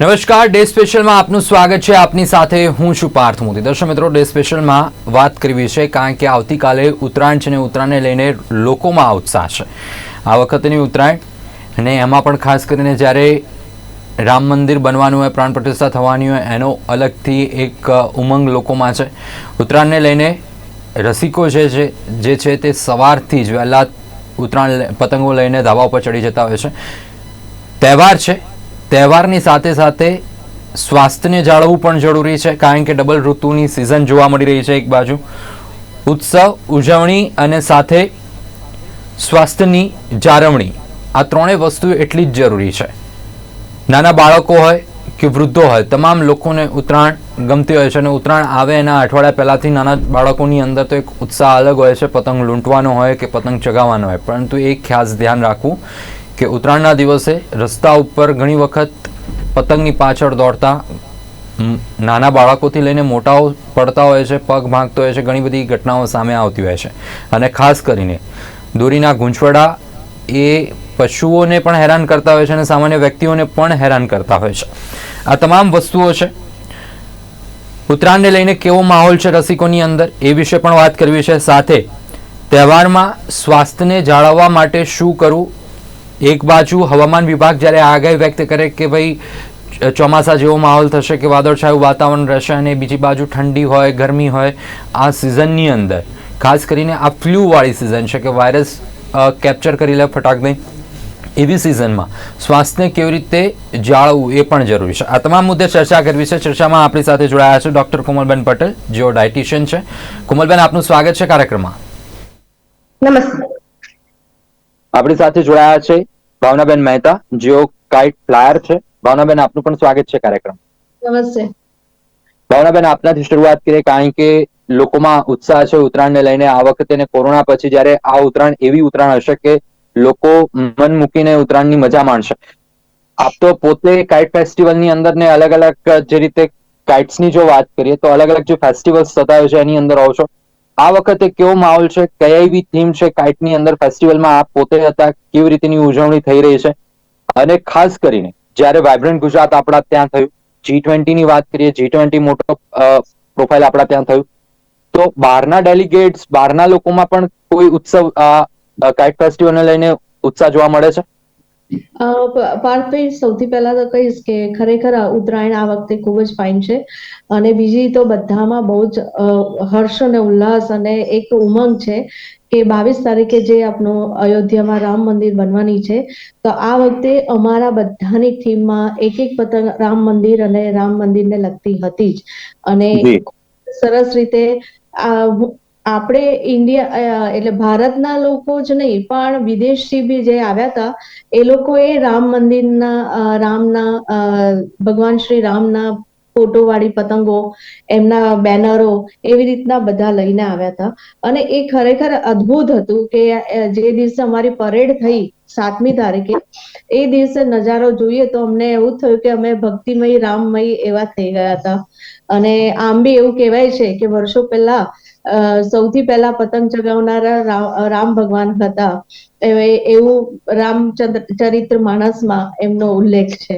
નમસ્કાર, ડે સ્પેશિયલમાં આપનું સ્વાગત છે. આપની સાથે હું છું પાર્થ મોદી. દર્શક મિત્રો, ડે સ્પેશિયલમાં વાત કરવી છે, કારણ કે આવતીકાલે ઉત્તરાયણ છે અને ઉત્તરાયણને લઈને લોકોમાં ઉત્સાહ છે. આ વખતની ઉત્તરાયણ અને એમાં પણ ખાસ કરીને જ્યારે રામ મંદિર બનવાનું હોય, પ્રાણ પ્રતિષ્ઠા થવાની હોય, એનો અલગથી એક ઉમંગ લોકોમાં છે. ઉત્તરાયણને લઈને રસિકો છે, જે છે તે સવારથી જ વહેલા ઉત્તરાયણ પતંગો લઈને ધાબા ઉપર ચડી જતા હોય છે. તહેવાર છે તહેવારની સાથે સાથે સ્વાસ્થ્યને જાળવવું પણ જરૂરી છે, કારણ કે ડબલ ઋતુની સિઝન જોવા મળી રહી છે એક બાજુ. ઉત્સવ, ઉજવણી અને સાથે સ્વાસ્થ્યની જાળવણી. આ ત્રણેય વસ્તુ એટલી જ જરૂરી છે. નાના બાળકો હોય કે વૃદ્ધો હોય, તમામ લોકોને ઉત્તરાયણ ગમતી હોય છે અને ઉત્તરાયણ આવે એના અઠવાડિયા પહેલાંથી નાના બાળકોની અંદર તો એક ઉત્સાહ અલગ હોય છે, પતંગ લૂંટવાનો હોય કે પતંગ ચગાવવાનો હોય. પરંતુ એ ખાસ ધ્યાન રાખવું કે ઉત્તરાયણના દિવસે રસ્તા ઉપર ઘણી વખત પતંગની પાછળ દોડતા નાના બાળકોથી લઈને મોટાઓ પડતા હોય છે, પગ ભાંગતો હોય છે, ઘણી બધી ઘટનાઓ સામે આવતી હોય છે. અને ખાસ કરીને દોરીના ગૂંચવડા એ પશુઓને પણ હેરાન કરતા હોય છે અને સામાન્ય વ્યક્તિઓને પણ હેરાન કરતા હોય છે. આ તમામ વસ્તુઓ છે. ઉત્તરાયણને લઈને કેવો માહોલ છે રસિકોની અંદર એ વિશે પણ વાત કરવી છે. સાથે તહેવારમાં સ્વાસ્થ્યને જાળવવા માટે શું કરવું? એક બાજુ હવામાન વિભાગ જ્યારે આગાહી વ્યક્ત કરે કે ભાઈ ચોમાસા જેવો માહોલ થશે કે વાદળછાયું વાતાવરણ રહેશે અને બીજી બાજુ ઠંડી હોય, ગરમી હોય, આ સિઝનની અંદર, ખાસ કરીને આ ફ્લૂવાળી સિઝન છે કે વાયરસ કેપ્ચર કરી લે ફટાક દઈ એવી સિઝનમાં સ્વાસ્થ્યને કેવી રીતે જાળવવું એ પણ જરૂરી છે. આ તમામ મુદ્દે ચર્ચા કરવી છે. ચર્ચામાં આપણી સાથે જોડાયા છે ડૉક્ટર કોમલબેન પટેલ, જેઓ ડાયટિશિયન છે. કોમલબેન, આપનું સ્વાગત છે કાર્યક્રમમાં. નમસ્તે આપણી સાથે જોડાયા છે ભાવનાબેન મહેતા જેઓ કાઇટ ફ્લાયર છે. ભાવનાબેન આપનું પણ સ્વાગત છે કાર્યક્રમ. નમસ્તે. ભાવનાબેન આપનાથી શરૂઆત કરીએ કારણ કે લોકોમાં ઉત્સાહ છે ઉત્તરાયણને લઈને. આ વખતે ને કોરોના પછી જ્યારે આ ઉત્તરાયણ એવી ઉત્તરાયણ હશે કે લોકો મન મૂકીને ઉત્તરાયણની મજા માણશે. આપ તો પોતે કાઇટ ફેસ્ટિવલની અંદર ને અલગ અલગ જે રીતે કાઇટ્સની જો વાત કરીએ તો અલગ અલગ જે ફેસ્ટિવલ્સ થતા હોય છે એની અંદર આવો છો. આ વખતે કેવો માહોલ છે? કયા એવી થીમ છે? કાઇટની અંદર ફેસ્ટિવલમાં આપ પોતે હતા? કેવી રીતની ઉજવણી થઈ રહી છે? અને ખાસ કરીને, જ્યારે વાઇબ્રન્ટ ગુજરાત આપણા ત્યાં થયું જી ટ્વેન્ટી ની વાત કરીએ જી ટ્વેન્ટી મોટો પ્રોફાઇલ આપણા ત્યાં થયું, તો બહારના ડેલિગેટ્સ બહારના લોકોમાં પણ કોઈ ઉત્સવ, આ કાઇટ ફેસ્ટિવલને લઈને ઉત્સાહ જોવા મળે છે? પાર્થભાઈ સૌથી પહેલા તો કહીશ કે ખરેખર ઉત્તરાયણ આ વખતે ખૂબ જ ફાઇન છે અને બીજી તો બધામાં બહુ જ હર્ષ અને ઉલ્લાસ અને એક ઉમંગ છે કે બાવીસ તારીખે જે આપણું અયોધ્યામાં રામ મંદિર બનવાની છે તો આ વખતે અમારા બધાની થીમમાં એક એક પતંગ રામ મંદિર અને રામ મંદિરને લગતી હતી જ અને. સરસ રીતે આ આપણે ઇન્ડિયા એટલે ભારતના લોકો જ નહીં, પણ વિદેશથી બી જે આવ્યા હતા, એ લોકોએ રામ મંદિરના રામના ભગવાન શ્રી રામના ફોટો વાળી પતંગો, એમના બેનરો એવી રીતના બધા લઈને આવ્યા હતા. અને એ ખરેખર અદ્ભુત હતું કે જે દિવસે અમારી પરેડ થઈ સાતમી તારીખે. એ દિવસે નજારો જોઈએ તો અમને એવું થયું કે અમે ભક્તિમય, રામમય એવા થઈ ગયા હતા. અને આમ બી એવું કહેવાય છે કે વર્ષો પહેલા સૌથી પહેલા પતંગ ચગાવનારા રામ ભગવાન હતા. એવું રામચંદ્ર ચરિત્ર માણસમાં એમનો ઉલ્લેખ છે.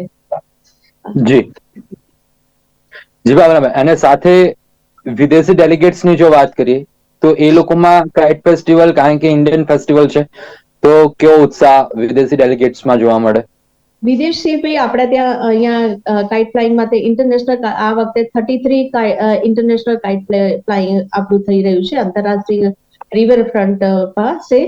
જી. જી ભાવનાબેન અને સાથે વિદેશી ડેલિગેટ્સની જો વાત કરીએ, તો એ લોકોમાં કાઇટ ફેસ્ટિવલ કારણ કે ઇન્ડિયન ફેસ્ટિવલ છે. તો કયો ઉત્સાહ વિદેશી ડેલિગેટ્સમાં જોવા મળે? વિદેશી ભાઈ આપણે ત્યાં અહીંયા કાઇટ ફ્લાઇંગ માટે ઇન્ટરનેશનલ આ વખતે thirty three international kite flying આપણું થઈ રહ્યું છે, આંતરરાષ્ટ્રીય રિવર ફ્રન્ટ પાસે.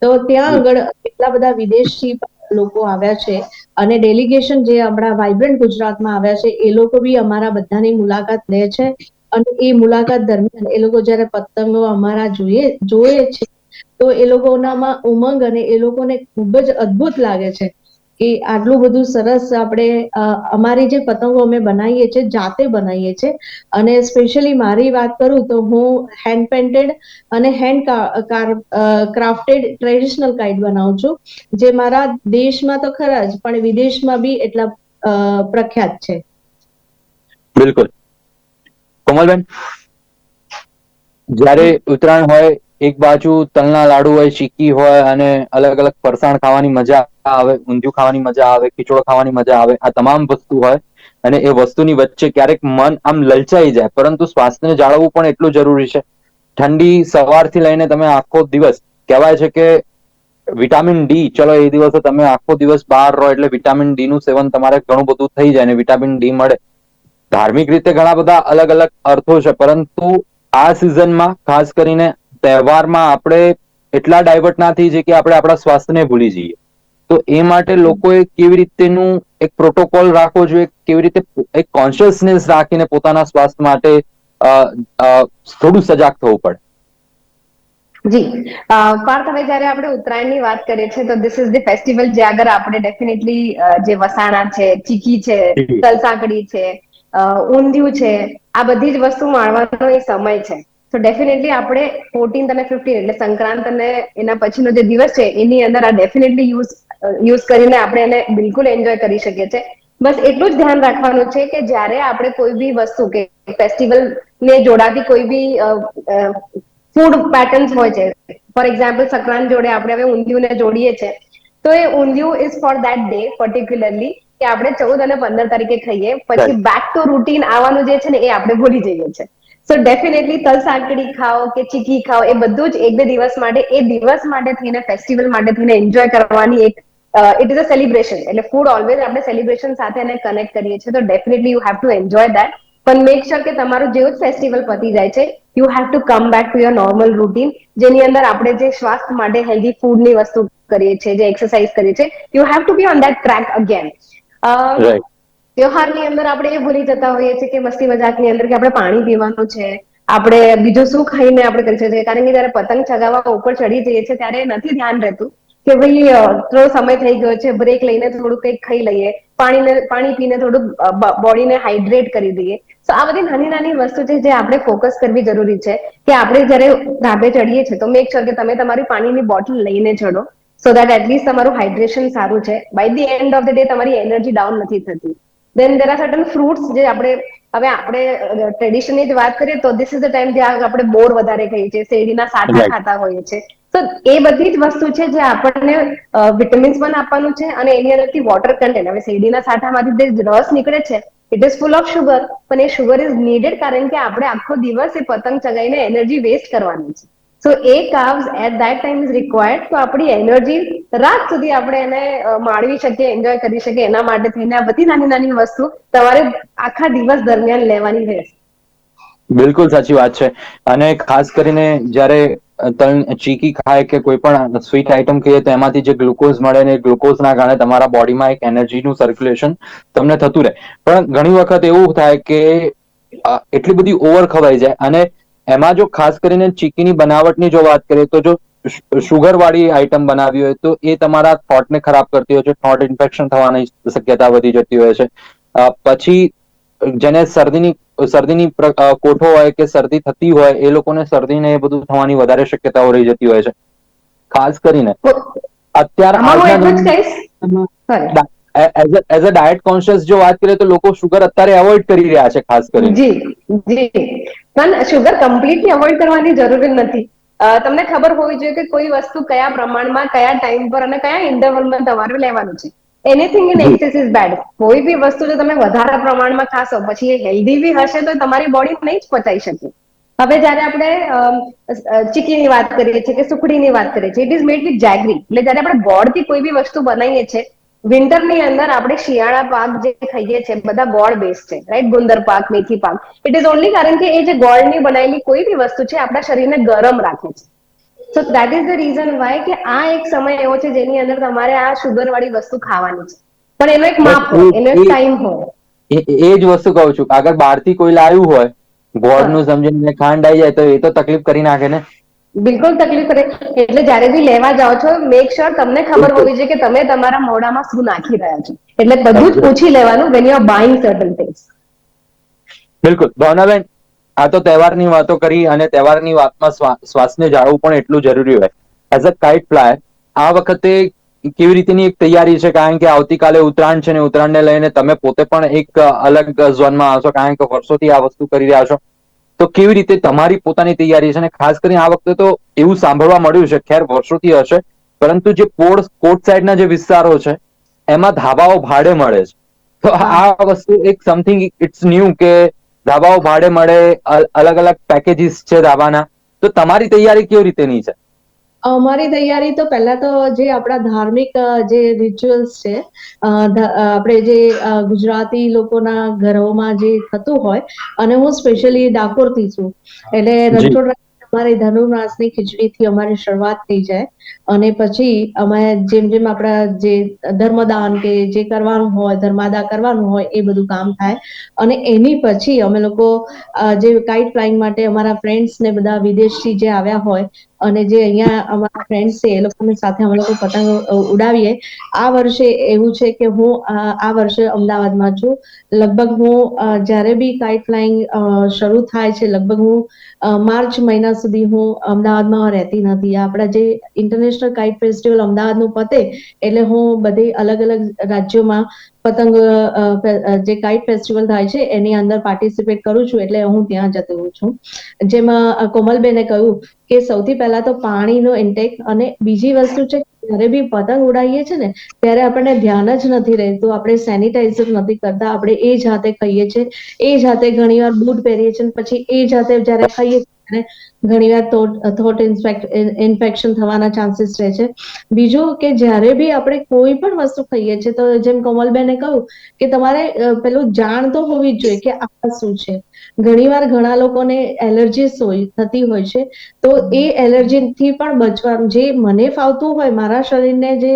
તો ત્યાં આગળ કેટલા બધા વિદેશી લોકો આવ્યા છે અને ડેલિગેશન જે આપણા વાઇબ્રન્ટ ગુજરાતમાં આવ્યા છે, એ લોકો બી અમારા બધાની મુલાકાત લે છે. અને એ મુલાકાત દરમિયાન એ લોકો જ્યારે પતંગો અમારા જોઈએ જોયે છે તો એ લોકોનામાં ઉમંગ અને એ લોકોને ખૂબ જ અદ્ભુત લાગે છે કે આટલું બધું સરસ આપણે અમારી જે પતંગો અમે બનાવીએ છીએ, જાતે બનાવીએ છીએ. અને સ્પેશિયલી મારી વાત કરું તો હું હેન્ડ પેન્ટેડ અને હેન્ડ ક્રાફ્ટેડ ટ્રેડિશનલ કાઇટ બનાવું છું. જે મારા દેશમાં તો ખરા જ, પણ વિદેશમાં બી એટલા પ્રખ્યાત છે. બિલકુલ. કોમલબેન? જ્યારે ઉત્તરાયણ હોય એક બાજુ તલના લાડુ હોય ચીકી હોય અને અલગ અલગ ફરસાણ ખાવાની મજા આવે, ઊંધિયું ખાવાની મજા આવે, ખીચડો ખાવાની મજા આવે, આ તમામ વસ્તુ હોય અને એ વસ્તુની વચ્ચે ક્યારેક મન આમ લલચાઈ જાય, પરંતુ સ્વાસ્થ્યને જાળવવું પણ એટલું જરૂરી છે. ઠંડી સવારથી લઈને તમે આખો દિવસ, કહેવાય છે કે વિટામિન ડી, ચલો એ દિવસે તમે આખો દિવસ બહાર રહો એટલે વિટામિન ડી નું સેવન તમારે ઘણું બધું થઈ જાય ને વિટામિન ડી મળે. ધાર્મિક રીતે ઘણા બધા અલગ અલગ અર્થો છે, પરંતુ આ સિઝનમાં ખાસ કરીને તહેવારમાં આપણે એટલા ડાયવર્ટ ના થઈ જઈએ કે આપણે આપણા સ્વાસ્થ્યને ભૂલી જઈએ. તો એ માટે લોકોએ કેવી રીતેનું એક પ્રોટોકોલ રાખવો જોઈએ કેવી રીતે એક કોન્શિયસનેસ રાખીને પોતાના સ્વાસ્થ્ય માટે થોડું સજાગ થવું પડે. જી. પાર્થ હવે જ્યારે આપણે ઉત્તરાયણની વાત કરીએ છીએ તો ધીસ ઇઝ ધ ફેસ્ટિવલ જે આગળ આપણે ડેફિનેટલી જે વસાણા છે ચીકી છે તલસાંકડી છે ઊંધિયું છે આ બધી જ વસ્તુ માણવાનો એ સમય છે. તો ડેફિનેટલી આપણે ફોર્ટીન્થ અને ફિફ્ટીન એટલે સંક્રાંત અને એના પછીનો જે દિવસ છે એની અંદર આ ડેફિનેટલી યુઝ યુઝ કરીને આપણે એને બિલકુલ એન્જોય કરી શકીએ છીએ. બસ એટલું જ ધ્યાન રાખવાનું છે કે જ્યારે આપણે કોઈ બી વસ્તુ કે ફેસ્ટિવલ ને જોડાતી કોઈ બી ફૂડ પેટર્ન્સ હોય છે. ફોર એક્ઝામ્પલ સંક્રાંત જોડે આપણે હવે ઊંધિયું ને જોડીએ છીએ તો એ undhiyu is for that day particularly કે આપણે ચૌદ અને પંદર તારીખે ખાઈએ. પછી બેક ટુ રૂટીન આવવાનું જે છે ને એ આપણે ભૂલી જઈએ છીએ. સો ડેફિનેટલી તલ સાંકડી ખાઓ કે ચીકી ખાઓ, એ બધું જ એક બે દિવસ માટે, એ દિવસ માટે થઈને ફેસ્ટિવલ માટે થઈને એન્જોય કરવાની એક ઇટ ઇઝ અ સેલિબ્રેશન એટલે ફૂડ ઓલવેઝ આપણે સેલિબ્રેશન સાથે એને કનેક્ટ કરીએ છીએ. તો definitely you have to enjoy that પણ મેક શ્યોર કે તમારું જેવું જ ફેસ્ટિવલ પતી જાય છે you have to come back to your normal routine જેની અંદર આપણે જે સ્વાસ્થ્ય માટે હેલ્ધી ફૂડની વસ્તુ કરીએ છીએ, જે એક્સરસાઇઝ કરીએ છીએ you have to be on that track again ત્યોહારની અંદર આપણે એ ભૂલી જતા હોઈએ છીએ કે મસ્તી મજાકની અંદર કે આપણે પાણી પીવાનું છે, આપણે બીજું શું ખાઈને આપણે કરી શકીએ? કારણ કે જયારે પતંગ ચગાવવા ઉપર ચડી જઈએ છીએ ત્યારે નથી ધ્યાન રહેતું કે ભાઈ થોડો સમય થઈ ગયો છે બ્રેક લઈને થોડું કંઈક ખાઈ લઈએ, પાણીને, પાણી પીને થોડું બોડીને હાઇડ્રેટ કરી દઈએ. તો આ બધી નાની નાની વસ્તુ છે જે આપણે ફોકસ કરવી જરૂરી છે કે આપણે જ્યારે ધાબે ચડીએ છીએ તો મેક શ્યોર કે તમે તમારી પાણીની બોટલ લઈને ચડો સો દેટ એટલીસ્ટ તમારું હાઇડ્રેશન સારું છે. By the end of the day તમારી એનર્જી ડાઉન નથી થતી. Then there are certain fruits જે આપણે હવે આપણે ટ્રેડિશનની જ વાત કરીએ તો ધીસ ઇઝ ધ ટાઈમ જ્યાં આપણે બોર વધારે ખાઈએ છીએ શેરડીના સાઠા ખાતા હોઈએ છીએ. તો એ બધી જ વસ્તુ છે જે આપણને વિટામિન્સ પણ આપવાનું છે અને એની અંદરથી વોટર કન્ટેન્ટ હવે શેરડીના સાઠામાંથી જે રસ નીકળે છે it is full of sugar પણ એ શુગર ઇઝ નીડેડ કારણ કે આપણે આખો દિવસ એ પતંગ ચગાવીને એનર્જી વેસ્ટ કરવાની છે. So A carbs at that time is required તો આપણી એનર્જી રાત સુધી આપણે એને માણવી શકીએ એન્જોય કરી શકીએ. એના માટે થઈને આ બધી નાની નાની વસ્તુ તમારે આખા દિવસ દરમિયાન લેવાની રહેશે. બિલકુલ સાચી વાત છે. અને ખાસ કરીને જ્યારે તલ, ચીકી ખાય કે કોઈ પણ સ્વીટ આઇટમ ખાઈએ, તો એમાંથી જે ગ્લુકોઝ મળે ને ગ્લુકોઝના કારણે તમારા બોડીમાં એક એનર્જીનું સર્ક્યુલેશન તમને થતું રહે. પણ ઘણી વખત એવું થાય કે એટલી બધી ઓવર ખવાઈ જાય અને એમાં જો ખાસ કરીને ચીકીની બનાવટની જો વાત કરીએ તો જો શુગર વાળી આઇટમ બનાવી હોય તો એ તમારા થોટને ખરાબ કરતી હોય છે થોટ ઇન્ફેક્શન થવાની શક્યતા વધી જતી હોય છે. પછી જેને શરદીની શરદીની કોઠો હોય કે શરદી થતી હોય એ લોકોને શરદીને એ બધું થવાની વધારે શક્યતાઓ રહી જતી હોય છે. ખાસ કરીને અત્યારે એઝ અ ડાયટ કોન્શિયસ જો વાત કરીએ તો લોકો શુગર અત્યારે અવોઇડ કરી રહ્યા છે ખાસ કરીને. જી જી. પણ શુગર કમ્પ્લીટલી અવોઇડ કરવાની જરૂર નથી. તમને ખબર હોવી જોઈએ કે કોઈ વસ્તુ કયા પ્રમાણમાં કયા ટાઈમ પર અને કયા ઇન્ટરવલમાં તમારે લેવાનું છે. Anything in excess is bad કોઈ બી વસ્તુ જો તમે વધારે પ્રમાણમાં ખાશો પછી એ હેલ્ધી બી હશે તો તમારી બોડી નહીં જ પચાઈ શકે. હવે જ્યારે આપણે ચીકીની વાત કરીએ છીએ કે સુખડીની વાત કરીએ છીએ it is made with jaggery એટલે જ્યારે આપણે ગોળથી કોઈ બી વસ્તુ બનાવીએ છીએ વિન્ટરની અંદર આપણે શિયાળા પાક જે ખાઈએ છીએ બધા ગોળ બેઝ છે રાઈટ ગુંદર પાક મેથી પાક. ઇટ ઇઝ ઓનલી કારણ કે એ જે ગોળની બનાવેલી કોઈ બી વસ્તુ છે આપણા શરીરને ગરમ રાખે છે. So that is the reason why કે આ એક સમય એવો છે જેની અંદર તમારે આ શુગર વાળી વસ્તુ ખાવાની છે. પણ એનો એક માપ હોય એનો એક ટાઈમ હોય. એ જ વસ્તુ કહું છું આગળ બહારથી કોઈ લાવ્યું હોય ગોળનું સમજીને ખાંડ આવી જાય તો એ તો તકલીફ કરી નાખે ને. બિલકુલ તકલીફ કરે એટલે જ્યારે બી લેવા જાઓ છો મેક શ્યોર તમને ખબર હોવી જોઈએ કે તમે તમારા મોઢામાં શું નાખી રહ્યા છો. એટલે બધું જ પૂછી લેવાનું when you are buying certain things બિલકુલ. ભાવનાબેન આ તો તહેવારની વાતો કરી અને તહેવારની વાતમાં શ્વાસને જાળવવું પણ એટલું જરૂરી હોય. એઝ અ કાઇટ ફ્લાયર આ વખતે કેવી રીતની એક તૈયારી છે? કારણ કે આવતીકાલે ઉત્તરાયણ છે ને ઉત્તરાયણને લઈને તમે પોતે પણ એક અલગ ઝોનમાં આવશો કારણ કે વર્ષોથી આ વસ્તુ કરી રહ્યા છો. તો કેવી રીતે તમારી પોતાની તૈયારી છે અને ખાસ કરીને આ વખતે તો એવું સાંભળવા મળ્યું છે, ખેર વર્ષોથી હશે, પરંતુ જે પોર્ટ કોર્ટ સાઈડના જે વિસ્તારો છે, એમાં ધાબાઓ ભાડે મળે છે. તો આ વસ્તુ એક સમથિંગ ઇટ્સ ન્યુ કે ધાબાઓ ભાડે મળે અલગ અલગ પેકેજીસ છે ધાબાના. તો તમારી તૈયારી કેવી રીતેની છે? અમારી તૈયારી તો પહેલા તો જે આપણા ધાર્મિક જે રિચ્યુઅલ્સ છે આપણે જે ગુજરાતી લોકોના ઘરોમાં જે થતું હોય અને હું સ્પેશિયલી ડાકોરથી છું એટલે. રણછોડ અમારી ધનુર્માસની ખીચડીથી અમારી શરૂઆત થઈ જાય અને પછી અમે જેમ જેમ આપણા જે ધર્મદાન કે જે કરવાનું હોય, ધર્માદા કરવાનું હોય, એ બધું કામ થાય. અને એની પછી અમે લોકો જે કાઇટ ફ્લાઇંગ માટે અમારા ફ્રેન્ડ્સ ને બધા વિદેશથી જે આવ્યા હોય અને જે અહીંયા અમારા ફ્રેન્ડ્સ છે, એ લોકોની સાથે અમે લોકો પતંગ ઉડાવીએ. આ વર્ષે એવું છે કે હું આ વર્ષે અમદાવાદમાં છું. લગભગ હું જ્યારે બી કાઇટ ફ્લાઇંગ શરૂ થાય છે, લગભગ હું માર્ચ મહિના સુધી હું અમદાવાદમાં રહેતી નથી. આપણા જે ઇન્ટરનેશનલ કાઇટ ફેસ્ટિવલ અમદાવાદનું પતે, એટલે હું બધી અલગ અલગ રાજ્યોમાં પતંગ જે કાઇટ ફેસ્ટિવલ થાય છે, એની અંદર પાર્ટિસિપેટ કરું છું, એટલે હું ત્યાં જતી હોઉં છું. જેમાં કોમલબેને કહ્યું કે સૌથી પહેલા તો પાણીનો ઇન્ટેક અને બીજી વસ્તુ છે, જ્યારે બી પતંગ ઉડાવીએ છે ને, ત્યારે આપણને ધ્યાન જ નથી રહેતું, આપણે સેનિટાઈઝર નથી કરતા, આપણે એ જાતે ખાઈએ છીએ એ જાતે ઘણીવાર બૂટ પહેરીએ છીએ પછી એ જાતે જ્યારે ખાઈએ ત્યારે ઘણીવાર થોટ ઇન્ફેક્શન થવાના ચાન્સીસ રહે છે. બીજું કે જ્યારે બી આપણે કોઈ પણ વસ્તુ ખાઈએ છીએ, તો જેમ કોમલબેને કહ્યું કે તમારે પેલું જાણ તો હોવી જ જોઈએ કે આ શું છે. ઘણીવાર ઘણા લોકોને એલર્જીસ હોય, થતી હોય છે, તો એ એલર્જી થી પણ બચવાનું જે મને ફાવતું હોય, મારા શરીરને જે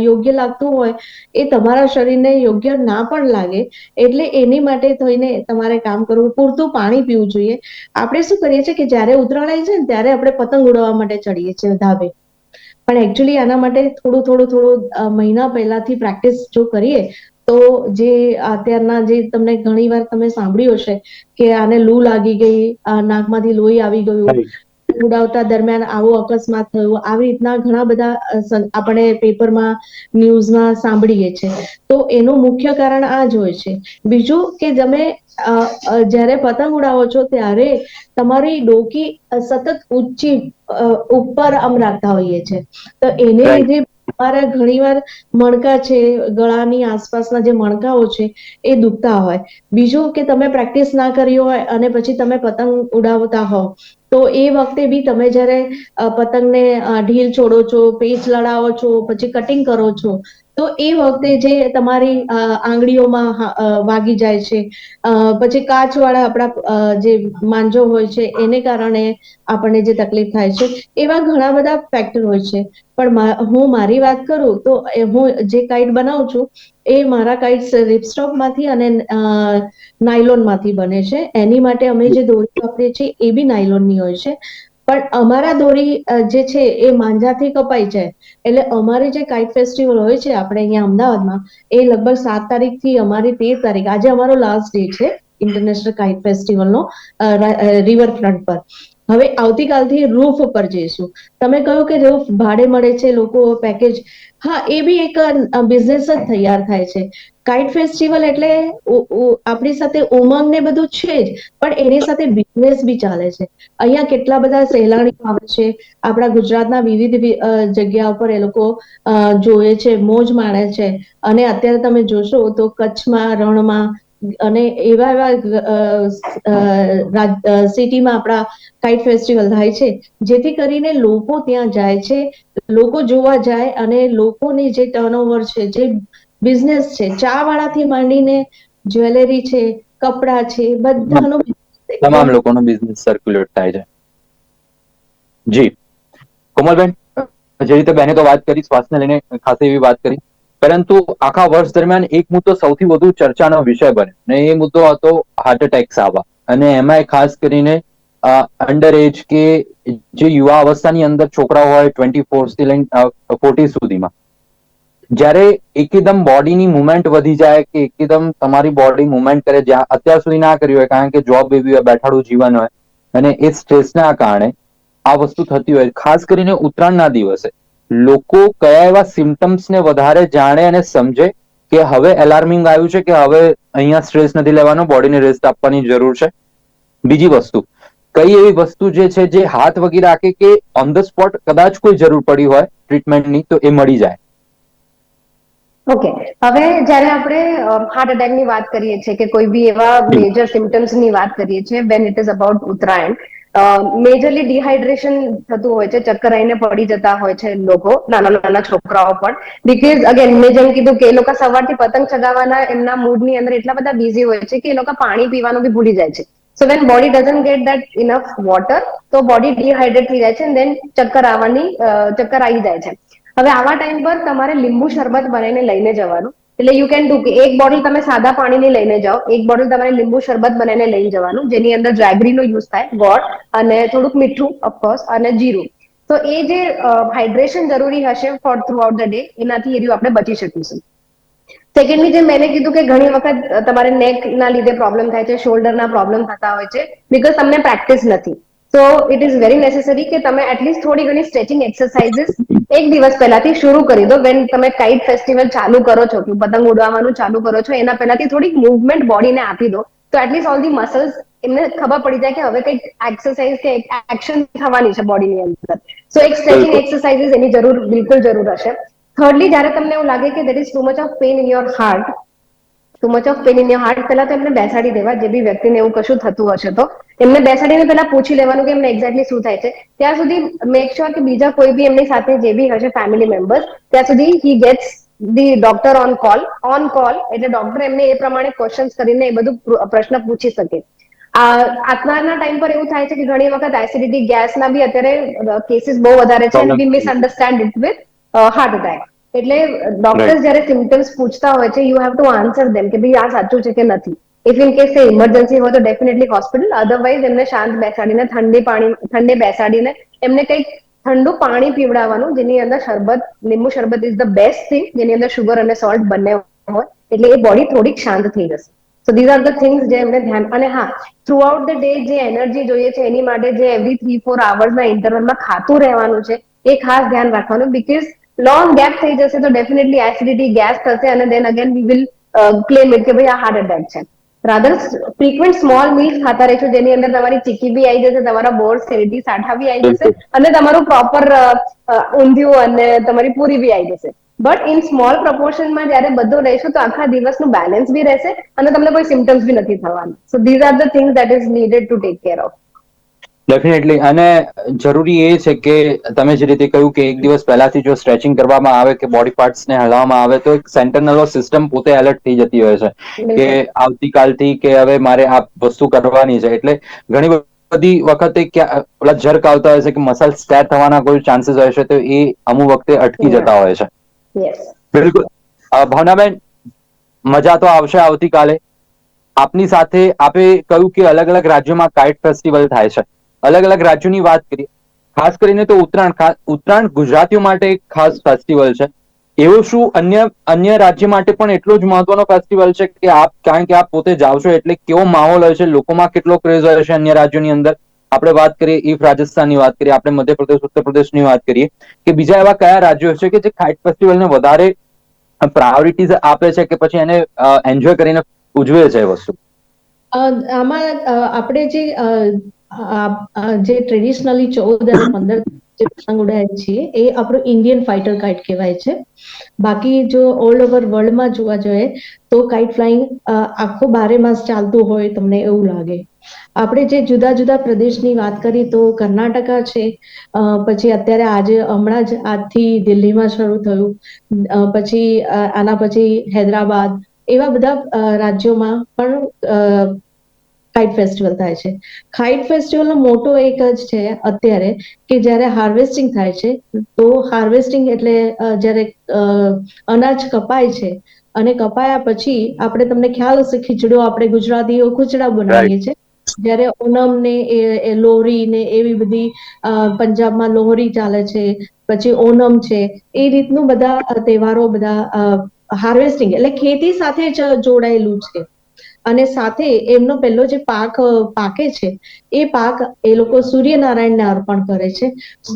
યોગ્ય લાગતું હોય એ તમારા શરીરને યોગ્ય ના પણ લાગે, એટલે એની માટે થઈને તમારે કામ કરવું, પૂરતું પાણી પીવું જોઈએ. આપણે શું કરીએ છીએ કે જ્યારે ઉત્તરાયણ આવી છે ને ત્યારે આપણે પતંગ ઉડાવવા માટે ચડીએ છીએ ધાબે. પણ એકચ્યુઅલી આના માટે થોડું થોડું થોડું મહિના પહેલાથી પ્રેક્ટિસ જો કરીએ, તો જે અત્યારના જે તમને ઘણી વાર તમે સાંભળ્યું હશે કે આને લૂ લાગી ગઈ નાકમાંથી લોહી આવી ગયું ઉડાવતા દરમિયાન આવો અકસ્માત થયો. આવી રીતના ઘણા બધા આપણે પેપરમાં ન્યૂઝમાં સાંભળીએ છે. તો એનું મુખ્ય કારણ આ જ હોય છે. બીજું કે તમે જ્યારે પતંગ ઉડાવો છો ત્યારે તમારી ડોકી સતત ઊંચી ઉપર આમ રાખતા હોઈએ છે. તો એને. લીધે તમારા ઘણીવાર મણકા છે, ગળાની આસપાસના જે મણકાઓ છે, એ દુખતા હોય. બીજું કે તમે પ્રેક્ટિસ ના કરી હોય અને પછી તમે પતંગ ઉડાવતા હોવ, તો એ વખતે બી તમે જ્યારે પતંગને ઢીલ છોડો છો, પેચ લડાવો છો, પછી કટિંગ કરો છો તો એ વખતે જે તમારી આંગળીઓમાં વાગી જાય છે પછી કાચવાળા આપણા જે માંજો હોય છે, એને કારણે આપણને જે તકલીફ થાય છે, એવા ઘણા બધા ફેક્ટર હોય છે. પણ હું મારી વાત કરું તો હું જે કાઇટ બનાવું છું, એ મારા કાઇટ્સ રિપસ્ટોકમાંથી અને નાયલોનમાંથી બને છે. એની માટે અમે જે દોરી વાપરીએ છીએ, એ બી નાયલોનની હોય છે. પણ અમારા દોરી જે છે એ માંજાથી કપાઈ જાય. એટલે અમારી જે કાઇટ ફેસ્ટિવલ હોય છે આપણે અહીંયા અમદાવાદમાં, એ લગભગ સાત તારીખથી અમારી તેર તારીખ, આજે અમારો લાસ્ટ ડે છે ઇન્ટરનેશનલ કાઇટ ફેસ્ટિવલનો રિવરફ્રન્ટ પર. હવે આવતીકાલથી રૂફ ઉપર જઈશું. તમે કહ્યું કે રૂફ ભાડે મળે છે, લોકો પેકેજ હા, એ બી એક બિઝનેસ જ તૈયાર થાય છે. કાઇટ ફેસ્ટિવલ એટલે આપણી સાથે ઉમંગ ને બધું છે જ, પણ એની સાથે બિઝનેસ બી ચાલે છે. અહીંયા કેટલા બધા સહેલાણીઓ આવે છે. આપણા ગુજરાતના વિવિધ જગ્યા ઉપર એ લોકો જોવે છે, મોજ માણે છે. અને અત્યારે તમે જોશો તો કચ્છમાં, રણમાં અને એવા એવા સિટીમાં આપણા કાઇટ ફેસ્ટિવલ થાય છે, જેથી કરીને લોકો ત્યાં જાય છે, લોકો જોવા જાય અને લોકોની જે ટર્નઓવર છે, જે બિઝનેસ છે ચા વાળાથી માંડીને જ્વેલરી છે, કપડા છે, બધાનો તમામ લોકોનો બિઝનેસ સર્ક્યુલેટ થાય છે. જી. કોમલબેન, જે રીતે બેને તો વાત કરી સ્વાસ્થ્યને લઈને ખાસ એવી વાત કરી. પરંતુ આખા વર્ષ દરમિયાન એક મુદ્દો સૌથી વધુ ચર્ચાનો વિષય બને અને એ મુદ્દો હતો હાર્ટ એટેક્સ આવવા અને એમાંય ખાસ કરીને અંડર એજ કે જે યુવા અવસ્થાની અંદર છોકરાઓ હોય ટ્વેન્ટી ફોરથી લઈને ફોર્ટી સુધીમાં. જ્યારે એકદમ બોડીની મુવમેન્ટ વધી જાય કે એકદમ તમારી બોડી મુવમેન્ટ કરે, જ્યાં અત્યાર સુધી ના કર્યું હોય, કારણ કે જોબ એવી હોય, બેઠાડું જીવન હોય, અને એ સ્ટ્રેસના કારણે આ વસ્તુ થતી હોય. ખાસ કરીને ઉત્તરાયણના દિવસે. લોકો કયા એવા સિમ્ટમ્સને વધારે જાણે અને સમજે કે હવે એલાર્મિંગ આવ્યું છે કે હવે અહીંયા સ્ટ્રેસ નથી લેવાનો બોડીને રેસ્ટ આપવાની જરૂર છે? બીજી વસ્તુ, કઈ એવી વસ્તુ જે છે જે હાથ વગી રાખે કે ઓન ધ સ્પોટ કદાચ કોઈ જરૂર પડી હોય ટ્રીટમેન્ટની તો એ મળી જાય. ઓકે હવે જ્યારે આપણે હાર્ટ એટેકની વાત કરીએ છીએ કે કોઈ બી એવા મેજર સિમ્ટમ્સની વાત કરીએ છીએ when it is about Uttarayan. Majorly dehydration થતું હોય છે, ચક્કર આવીને પડી જતા હોય છે લોકો, નાના નાના છોકરાઓ પણ. બીકોઝ અગેન મેં જેમ કીધું કે એ લોકો સવારથી પતંગ ચગાવવાના, એમના મૂડની અંદર એટલા બધા બિઝી હોય છે કે એ લોકો પાણી પીવાનું બી ભૂલી જાય છે. So when body doesn't get that enough water તો બોડી ડિહાઇડ્રેટ થઈ જાય છે દેન ચક્કર આવવાની ચક્કર આવી જાય છે. હવે આવા ટાઈમ પર તમારે લીંબુ શરબત બનાવીને લઈને જવાનું. એટલે યુ કેન ડુ એક બોટલ તમે સાદા પાણીની લઈને જાઓ, એક બોટલ તમારે લીંબુ શરબત બનાવીને લઈને જવાનું, જેની અંદર જાગરીનો યુઝ થાય, ગોળ અને થોડુંક મીઠું ઓફકોર્સ અને જીરું. તો એ જે હાઇડ્રેશન જરૂરી હશે for throughout the day એનાથી એર્યું આપણે બચી શકીશું. સેકન્ડલી જે મેં કીધું કે ઘણી વખત તમારે નેક ના લીધે પ્રોબ્લેમ થાય છે શોલ્ડરના પ્રોબ્લેમ થતા હોય છે બીકોઝ તમને પ્રેક્ટિસ નથી. તો ઇટ ઇઝ વેરી નેસેસરી કે તમે એટલીસ્ટ થોડી ઘણી સ્ટ્રેચિંગ એક્સરસાઇઝીસ એક દિવસ પહેલાથી શરૂ કરી દો. વેન તમે કાઇટ ફેસ્ટિવલ ચાલુ કરો છો કે પતંગ ઉડાવવાનું ચાલુ કરો છો એના પહેલાથી થોડીક મુવમેન્ટ બોડીને આપી દો. તો એટલીસ્ટ ઓલ ધી મસલ્સ એમને ખબર પડી જાય કે હવે કંઈક એક્સરસાઇઝ કે એક્શન થવાની છે બોડીની અંદર. સો એક સ્ટ્રેચિંગ. એક્સરસાઇઝીસ એની જરૂર બિલકુલ જરૂર હશે. થર્ડલી જ્યારે તમને એવું લાગે કે that is too much of pain in your heart too much of pain in your heart પહેલા તો એમને બેસાડી દેવા જે બી વ્યક્તિને એવું કશું થતું હશે તો. એમને બેસાડીને પહેલા પૂછી લેવાનું કે એમને એક્ઝેક્ટલી શું થાય છે. ત્યાં સુધી મેક શ્યોર કે બીજા કોઈ બી એમની સાથે જે બી હશે ફેમિલી મેમ્બર્સ ત્યાં સુધી he gets the doctor on call on call એટલે ડોક્ટર એમને એ પ્રમાણે ક્વેશ્ચન્સ કરીને એ બધું પ્રશ્ન પૂછી શકે. આ અત્યારના ટાઈમ પર એવું થાય છે કે ઘણી વખત એસિડિટી ગેસના બી અત્યારે કેસીસ બહુ વધારે છે be misunderstand it with heart attack એટલે ડોક્ટર્સ જ્યારે સિમ્ટમ્સ પૂછતા હોય છે you have to answer them કે ભાઈ આ સાચું છે કે નથી. ઇફ ઇન કેસ ઇમરજન્સી હોય તો ડેફિનેટલી હોસ્પિટલ અધરવાઇઝ એમને શાંત બેસાડીને, ઠંડી પાણી, ઠંડે બેસાડીને, એમને કંઈક ઠંડુ પાણી પીવડાવવાનું, જેની અંદર શરબત, લીંબુ શરબત ઇઝ ધ બેસ્ટ થિંગ જેની અંદર શુગર અને સોલ્ટ બંને હોય, એટલે એ બોડી થોડીક શાંત થઈ જશે. So these are the things જે એમને ધ્યાન, અને હા થ્રુ આઉટ ધ ડે જે એનર્જી જોઈએ છે, એની માટે જે એવરી થ્રી ફોર આવર્સના ઇન્ટરવલમાં ખાતું રહેવાનું છે, એ ખાસ ધ્યાન રાખવાનું બીકોઝ લોંગ ગેપ થઈ જશે તો ડેફિનેટલી એસિડિટી ગેસ થશે, અને then again we will claim it કે ભાઈ આ હાર્ટ એટેક છે. રાધર ફ્રીક્વન્ટ સ્મોલ મીલ્સ ખાતા રહેશો જેની અંદર તમારી ચીકી બી આવી જશે તમારા બોર શેરડી સાઠા બી આવી જશે અને તમારું પ્રોપર ઊંધિયું અને તમારી પૂરી બી આવી જશે. બટ ઇન સ્મોલ પ્રપોર્શનમાં જ્યારે બધું રહેશો તો આખા દિવસનું બેલેન્સ બી રહેશે અને તમને કોઈ સિમ્ટમ્સ બી નથી થવાના. So these are the things that is needed to take care of definitely અને જરૂરી એ છે કે તમે જે રીતે કહ્યું કે એક દિવસ પહેલાથી જો સ્ટ્રેચિંગ કરવામાં આવે કે બોડી પાર્ટ્સને હલાવવામાં આવે તો એક સેન્ટ્રલ સિસ્ટમ પોતે એલર્ટ થઈ જતી હોય છે. કે આવતીકાલથી કે હવે મારે આ વસ્તુ કરવાની છે. એટલે ઘણી બધી વખતે ક્યાં ઓલા જર્ક આવતા હોય છે કે મસલ સ્ટેર થવાના કોઈ ચાન્સીસ હોય છે તો એ અમુક વખતે અટકી જતા હોય છે. બિલકુલ. ભાવનાબેન મજા તો આવશે આવતીકાલે. આપની સાથે આપે કહ્યું કે અલગ અલગ રાજ્યોમાં કાઇટ ફેસ્ટિવલ થાય છે. અલગ અલગ રાજ્યોની વાત કરીએ, ખાસ કરીને તો ઉત્તરાયણ ઉત્તરાયણ ગુજરાતીઓ માટે એક ખાસ ફેસ્ટિવલ છે. એવું શું અન્ય અન્ય રાજ્ય માટે પણ એટલો જ મહત્વનો ફેસ્ટિવલ છે કે આપ, કારણ કે આપ પોતે જાવ છો એટલે કેવો માહોલ હોય છે, લોકોમાં કેટલો ક્રેઝ હોય છે અન્ય રાજ્યોની અંદર. આપણે વાત કરીએ ઇફ રાજસ્થાનની વાત કરીએ, આપણે મધ્યપ્રદેશ ઉત્તર પ્રદેશની વાત કરીએ, કે બીજા એવા કયા રાજ્યો છે કે જે ખાઇટ ફેસ્ટિવલને વધારે પ્રાયોરિટીઝ આપે છે કે પછી એને એન્જોય કરીને ઉજવે છે વસ્તુ? આમાં આપણે જે જે ટ્રેડિશનલી ચૌદ અને પંદર જે પતંગ ઉડાય છે એ આપણું ઇન્ડિયન ફાઇટર કાઇટ કહેવાય છે. બાકી જો ઓલ ઓવર વર્લ્ડમાં જોવા જોઈએ, તો કાઇટ ફ્લાઇંગ આખો બારે માસ ચાલતું હોય તમને એવું લાગે. આપણે જે જુદા જુદા પ્રદેશની વાત કરી તો કર્ણાટકા છે પછી અત્યારે આજે હમણાં જ આજથી દિલ્હીમાં શરૂ થયું. પછી આના પછી હૈદરાબાદ, એવા બધા રાજ્યોમાં પણ કાઇટ ફેસ્ટિવલ થાય છે. કાઇટ ફેસ્ટિવલનો મોટો એક જ છે અત્યારે કે જ્યારે હાર્વેસ્ટિંગ થાય છે તો હાર્વેસ્ટિંગ એટલે જ્યારે અનાજ કપાય છે અને કપાયા પછી આપણે તમને ખ્યાલ હશે ખીચડો આપણે ગુજરાતીઓ ખીચડા બનાવીએ છીએ. જ્યારે ઓનમ ને એ લોહરી ને એવી બધી પંજાબમાં લોહરી ચાલે છે પછી ઓનમ છે એ રીતનું બધા તહેવારો બધા હાર્વેસ્ટિંગ એટલે ખેતી સાથે જ જોડાયેલું છે. અને સાથે એમનો પહેલો જે પાક પાકે છે, એ પાક એ લોકો સૂર્યનારાયણને અર્પણ કરે છે.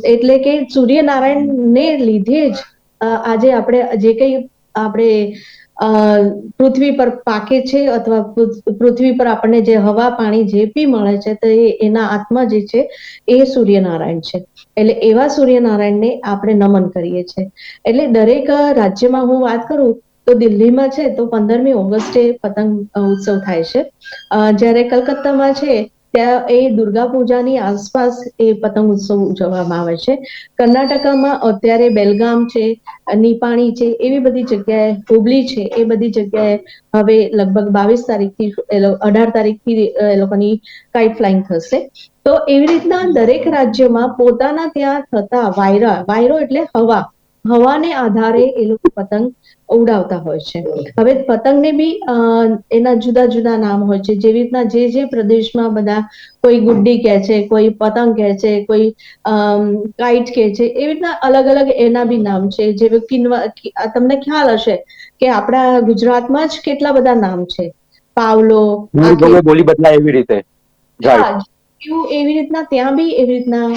એટલે કે સૂર્યનારાયણને લીધે જ આજે આપણે જે કંઈ આપણે પૃથ્વી પર પાકે છે અથવા પૃથ- પૃથ્વી પર આપણને જે હવા, પાણી જે બી મળે છે તો એ એના આત્મા જે છે એ સૂર્યનારાયણ છે. એટલે એવા સૂર્યનારાયણને આપણે નમન કરીએ છીએ. એટલે દરેક રાજ્યમાં હું વાત કરું તો દિલ્હીમાં છે, તો પંદરમી ઓગસ્ટે પતંગ ઉત્સવ થાય છે. જ્યારે કલકત્તામાં છે, ત્યાં એ દુર્ગા પૂજાની આસપાસ એ પતંગ ઉત્સવ ઉજવવામાં આવે છે. કર્ણાટકામાં અત્યારે બેલગામ છે, નીપાણી છે, એવી બધી જગ્યાએ હુબલી છે, એ બધી જગ્યાએ હવે લગભગ બાવીસ તારીખથી અઢાર તારીખથી એ લોકોની કાઇટ ફ્લાઇંગ થશે. તો એવી રીતના દરેક રાજ્યમાં પોતાના ત્યાં થતા વાયરા, વાયરો એટલે હવા. હવાને આધારે એ લોકો પતંગ ઉડાવતા હોય છે. હવે પતંગને બી એના જુદા જુદા નામ હોય છે. જેવી રીતના જે જે પ્રદેશમાં બધા કોઈ ગુડ્ડી કહે છે કોઈ પતંગ કહે છે કોઈ કાઇટ કહે છે એવી રીતના અલગ અલગ એના બી નામ છે. જે કિનવા તમને ખ્યાલ હશે કે આપણા ગુજરાતમાં જ કેટલા બધા નામ છે. પાવલો બોલી બદલાય એવી રીતે. એવું એવી રીતના ત્યાં બી એવી રીતના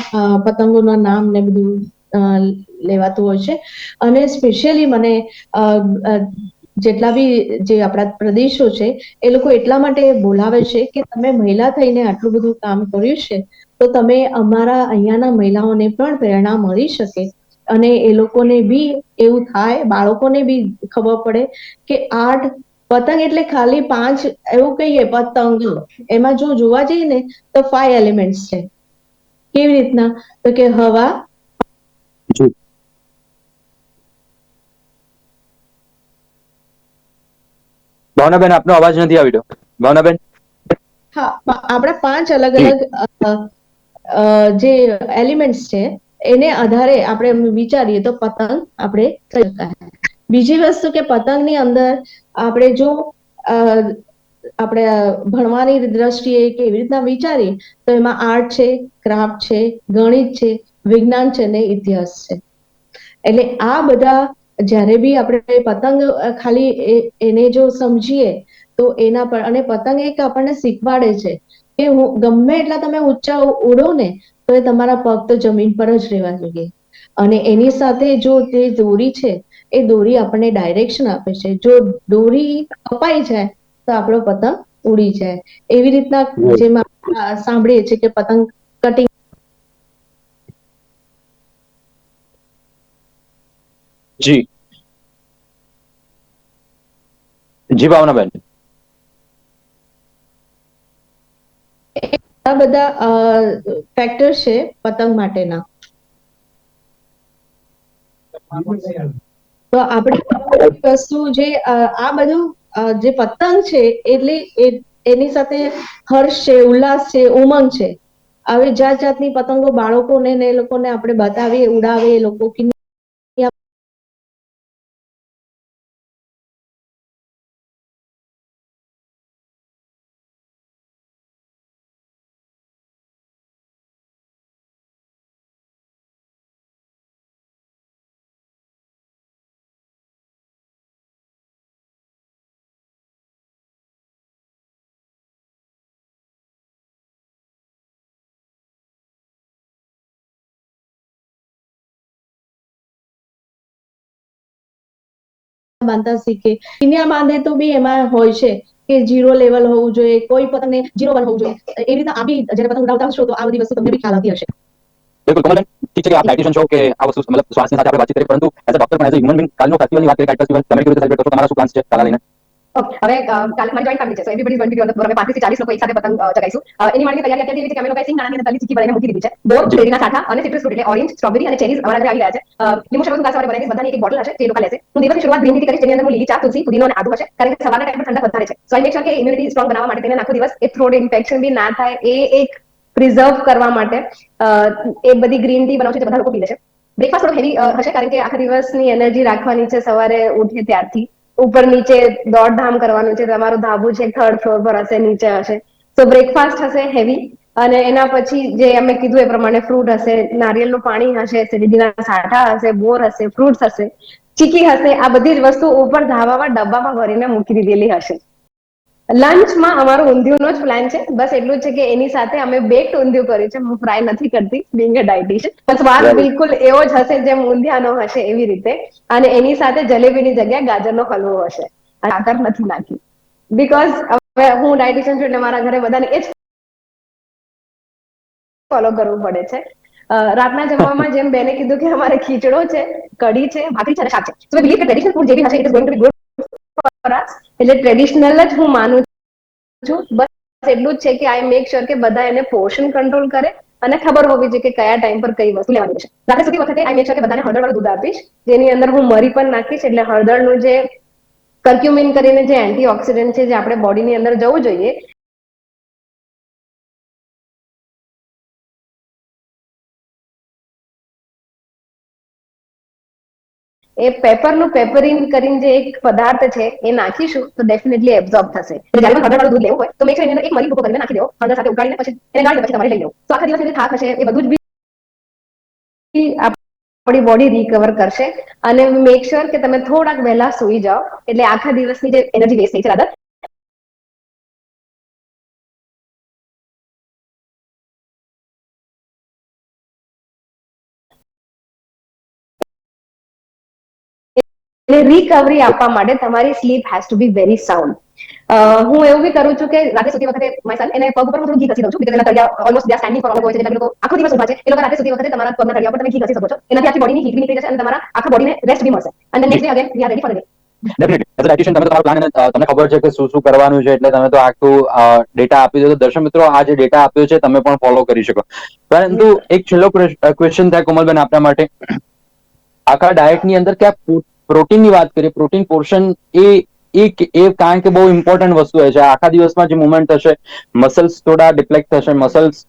પતંગોના નામ ને બધું લેવાતું હોય છે. અને સ્પેશિયલી મને જેટલા બી જે આપણા પ્રદેશો છે, એ લોકો એટલા માટે બોલાવે છે કે તમે મહિલા થઈને આટલું બધું કામ કર્યું છે, તો તમે અમારા અહીંયાના મહિલાઓને પણ પ્રેરણા મળી શકે. અને એ લોકોને બી એવું થાય, બાળકોને બી ખબર પડે કે આર્ટ પતંગ એટલે ખાલી પાંચ એવું કહીએ, પતંગ એમાં જો જોવા જઈએ ને, તો ફાઈવ એલિમેન્ટ્સ છે. કેવી રીતના? તો કે હવા જી. ભાવનાબેન આપનો અવાજ નથી આવી રહ્યો. ભાવનાબેન? હા આપણા પાંચ અલગ અલગ જે. એલિમેન્ટ્સ છે એને આધારે આપણે વિચારીએ તો પતંગ આપણે થઈ શકાય. બીજી વસ્તુ કે પતંગની અંદર આપણે જો આપણે ભણવાની દ્રષ્ટિએ કે એવી રીતના વિચારીએ તો એમાં આર્ટ છે ક્રાફ્ટ છે ગણિત છે વિજ્ઞાન છે ને ઇતિહાસ છે. એટલે આ બધા જ્યારે બી આપણે પતંગ ખાલી એને જો સમજીએ તો એના પર અને પતંગ એક આપણને શીખવાડે છે કે હું ગમે એટલા તમે ઊંચા ઉડો ને તો એ તમારા પગ તો જમીન પર જ રહેવા જોઈએ. અને એની સાથે જો તે દોરી છે એ દોરી આપણને ડાયરેક્શન આપે છે. જો દોરી કપાઈ જાય તો આપણો પતંગ ઉડી જાય. એવી રીતના જેમાં જેમ સાંભળીએ છીએ કે પતંગ કટિંગ જી. જી, ભાવનાબેન. આ બધા ફેક્ટર છે પતંગ માટેના. તો આપણે વસ્તુ જે આ બધું જે પતંગ છે, એટલે એની સાથે હર્ષ છે, ઉલ્લાસ છે, ઉમંગ છે. આવી જાત જાતની પતંગો બાળકોને ને એ લોકોને આપણે બતાવીએ, ઉડાવીએ, એ લોકો બાંધતા શીખે. પિન્યા બાંધે તો બી એમાં હોય છે કે જીરો લેવલ હોવું જોઈએ, કોઈ પતંગને જીરો વન હોવું જોઈએ. એ રીતના આ બી જ્યારે પતંગ ઉડાવતા હશો તો આ બધી વસ્તુ તમને બી ખ્યાલ આવતી હશે. બિલકુલ કમલબેન ઠીક આપ ડાયટિશિયન છો કે આ વસ્તુ મતલબ સ્વાસ્થ્યની સાથે આપણે વાતચીત કરીએ પરંતુ એઝ અ ડોક્ટર પણ એઝ અ હ્યુમન બિંગ કાલનો ફેસ્ટિવલની વાત કરીએ કાઇટ ફેસ્ટિવલ તમે કેવી રીતે સેલિબ્રેટ કરશો, તમારા શું પ્લાન્સ છે? કાલા એ એક પ્રિઝર્વ કરવા માટે એ બધી ગ્રીન ટી બનાવું છે જે બધા લોકો બ્રેકફાસ્ટ હશે, કારણ કે આખા દિવસની એનર્જી રાખવાની છે સવારે ઉઠીએ ત્યારથી. ઉપર નીચે દોડધામ કરવાનું છે, તમારું ધાબુ છે થર્ડ ફ્લોર પર હશે, નીચે હશે. તો બ્રેકફાસ્ટ હશે હેવી અને એના પછી જે અમે કીધું એ પ્રમાણે ફ્રૂટ હશે, નારિયેળનું પાણી હશે, શેરડીના સાઠા હશે, બોર હશે ફ્રૂટ્સ હશે, ચીકી હશે, આ બધી જ વસ્તુ ઉપર ધાબામાં, ડબ્બામાં ભરીને મૂકી દીધેલી હશે. લંચમાં અમારું ઊંધિયુંનો જ પ્લાન છે. બસ એટલું જ છે કે એની સાથે અમે બેક્ડ ઊંધિયું કર્યું છે. હું ફ્રાય નથી કરતી બિંગ અ ડાયટિશિયન સ્વાદ બિલકુલ એવો જ હશે જેમ ઊંધિયાનો હશે એવી રીતે. અને એની સાથે જલેબીની જગ્યાએ ગાજરનો હલવો હશે. સાકર નથી નાખી. બીકોઝ હવે હું ડાયટિશિયન છું એટલે મારા ઘરે બધાને એ જ ફોલો કરવું પડે છે. રાતના જમવામાં જેમ બેને કીધું કે અમારે ખીચડો છે કઢી છે ભાખરી છે અને શાક છે. તો બિલીવ કે ટ્રેડિશનલ ફૂડ જે બી હશે it is going to be good એટલે ટ્રેડિશનલ જ હું માનું છું. બસ એટલું જ છે કે આઈ મેક શ્યોર કે બધા એને પોર્શન કંટ્રોલ કરે અને ખબર હોવી જોઈએ કે કયા ટાઈમ પર કઈ વસ્તુ લેવાની છે. રાત્રે સુધી વખતે આઈ મેક શ્યોર કે બધાને હળદર દૂધ આપીશ, જેની અંદર હું મરી પણ નાખીશ, એટલે હળદરનું જે કર્ક્યુમિન કરીને જે એન્ટીઓક્સિડન્ટ છે જે આપણે બોડીની અંદર જવું જોઈએ એ પેપરનું પેપરિંગ કરીને જે એક પદાર્થ છે, એ નાખીશું, તો ડેફિનેટલી એબ્ઝોર્બ થશે. જ્યારે પણ હળદરવાળું દૂધ લેવું હોય, તો make sure એક મરી ભૂકો કરીને નાખી દેવો હળદર સાથે ઉગાડીને પછી એને ગાળીને પછી તમારે લઈ લેવું. તો આખા દિવસની જે થાક હશે, એ બધું જ આપણી બોડી રિકવર કરશે. અને મેક શ્યોર કે તમે થોડાક વહેલા સૂઈ જાઓ, એટલે આખા દિવસની જે એનર્જી વેસ્ટ થઈ છે, રાધર એટલે રિકવરી આપવા માટે તમારી sleep has to be very sound હું એવું બી કરું છું કે રાતે સુતી વખતે સન એને પગ ઉપર હું થોડું ઘી ઘસી દઉં છું એના તળિયા ઓલમોસ્ટ જ્યાં સ્ટેન્ડિંગ પર હોય છે એટલે લોકો આખો દિવસ ઊભા છે એ લોકો રાતે સુતી વખતે તમારા પગના તળિયા પર તમે ઘી ઘસી શકો છો. એનાથી આખી બોડીની હીટ બી નીકળી જશે અને તમારા આખા બોડીને રેસ્ટ બી મળશે. અને next day again we are ready for the definitely as dietitian તમે તમારો પ્લાન તમને ખબર છે કે શું શું કરવાનું છે એટલે તમે તો આખું ડેટા આપી દો તો દર્શક મિત્રો આ જે ડેટા આપ્યો છે તમે પણ ફોલો કરી શકો. પરંતુ એક છેલ્લો ક્વેશ્ચન થાય કોમલબેન આપણા માટે. આખા ડાયટની અંદર કે પ્રોટીનની વાત કરીએ પ્રોટીન પોર્શન એ એ એ કારણ કે બહુ ઇમ્પોર્ટન્ટ વસ્તુ હોય છે. આખા દિવસમાં જે મુવમેન્ટ થશે મસલ્સ થોડા ડિપ્લેક્ટ થશે મસલ્સ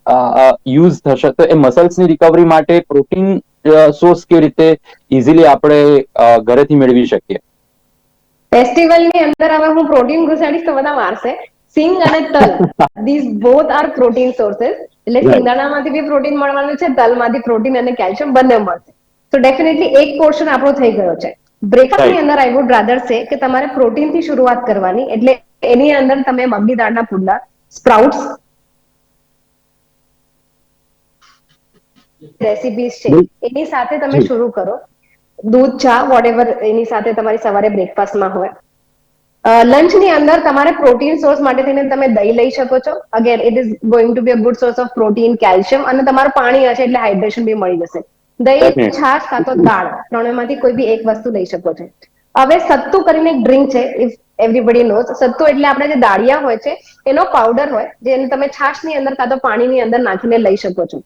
યુઝ થશે. તો એ મસલ્સની રિકવરી માટે પ્રોટીન સોર્સ કેવી રીતે ઇઝીલી આપણે ઘરેથી મેળવી શકીએ. ફેસ્ટિવલની અંદર હવે હું પ્રોટીન ઘુસાડીશ તો બધા મારશે. સિંગ અને તલ. This both are protein sources એટલે. સિંગદાણામાંથી બી પ્રોટીન મળવાનું છે તલમાંથી પ્રોટીન અને કેલ્શિયમ બંને મળશે. તો ડેફિનેટલી એક પોર્શન આપણો થઈ ગયો છે. ની અંદર આઈ વુડ રાધર સે કે તમારે પ્રોટીનથી શરૂઆત કરવાની એટલે એની અંદર તમે મગની દાળના પુડલા સ્પ્રાઉટ્સ રેસીપીઝ છે એની સાથે તમે શરૂ કરો. દૂધ ચા વોટ એની સાથે તમારી સવારે બ્રેકફાસ્ટમાં હોય. લંચની અંદર તમારે પ્રોટીન સોર્સ માટે થઈને તમે દહીં લઈ શકો છો. Again it is going to be a good source of protein calcium અને તમારું પાણી હશે એટલે હાઇડ્રેશન બી મળી જશે. દહીં છાશ કાં તો દાળ. ત્રણેયમાંથી કોઈ બી એક વસ્તુ લઈ શકો છો. હવે સત્તુ કરીને એક ડ્રિંક છે ઇફ એવરીબડી નોઝ સત્તુ એટલે આપણે જે દાળિયા હોય છે એનો પાવડર હોય જેને તમે છાશની અંદર કાં તો પાણીની અંદર નાખીને લઈ શકો છો.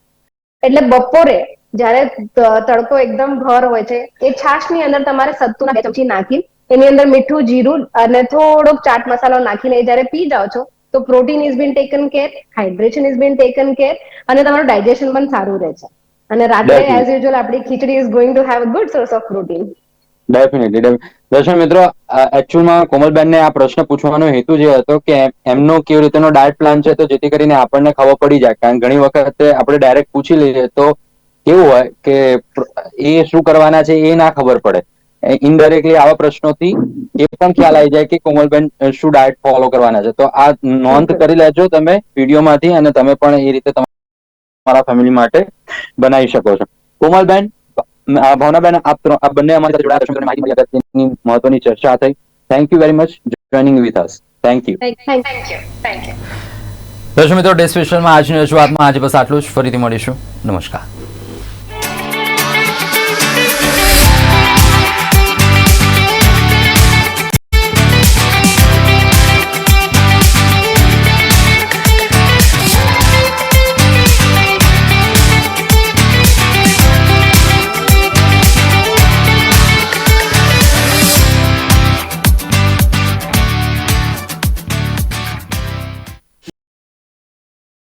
એટલે બપોરે જ્યારે તડકો એકદમ ભર હોય છે એ છાશની અંદર તમારે સત્તુના બે ચમચી નાખી એની અંદર મીઠું જીરું અને થોડોક ચાટ મસાલો નાખીને જ્યારે પી જાઓ છો તો protein is been taken care hydration is been taken care અને તમારું ડાયજેશન પણ સારું રહે છે. અને રાત્રે એઝ યુઝ્યુઅલ આપણી khichdi is going to have a good source of protein definitely દર્શક મિત્રો એકચ્યુઅલમાં કોમલબેનને આ પ્રશ્ન પૂછવાનો હેતુ જે હતો કે એમનો કેવી રીતેનો ડાયટ પ્લાન છે તો જેથી કરીને આપણને ખબર પડી જાય. કારણ ઘણી વખતે આપણે ડાયરેક્ટ પૂછી લઈએ તો કેવું હોય કે એ શું કરવાના છે એ ના ખબર પડે. ઇનડાયરેક્ટલી આવા પ્રશ્નોથી એ પણ ખ્યાલ આવી જાય કે કોમલબેન શું ડાયટ ફોલો કરવાના છે. તો આ નોંધ કરી લેજો તમે વિડીયોમાંથી અને તમે પણ એ રીતે તમારા ફેમિલી માટે બનાવી શકો છો. કોમલબેન ભાવનાબેન આપ ત્રણ- આપ બંને અમારી સાથે જોડાયા માહિતી મળી અગત્યની મહત્વની ચર્ચા થઈ. Thank you very much joining with us thank you thank you thank you દર્શક મિત્રો ડે સ્પેશિયલમાં આજની રજૂઆતમાં આજે બસ આટલું જ. ફરીથી મળીશું. નમસ્કાર.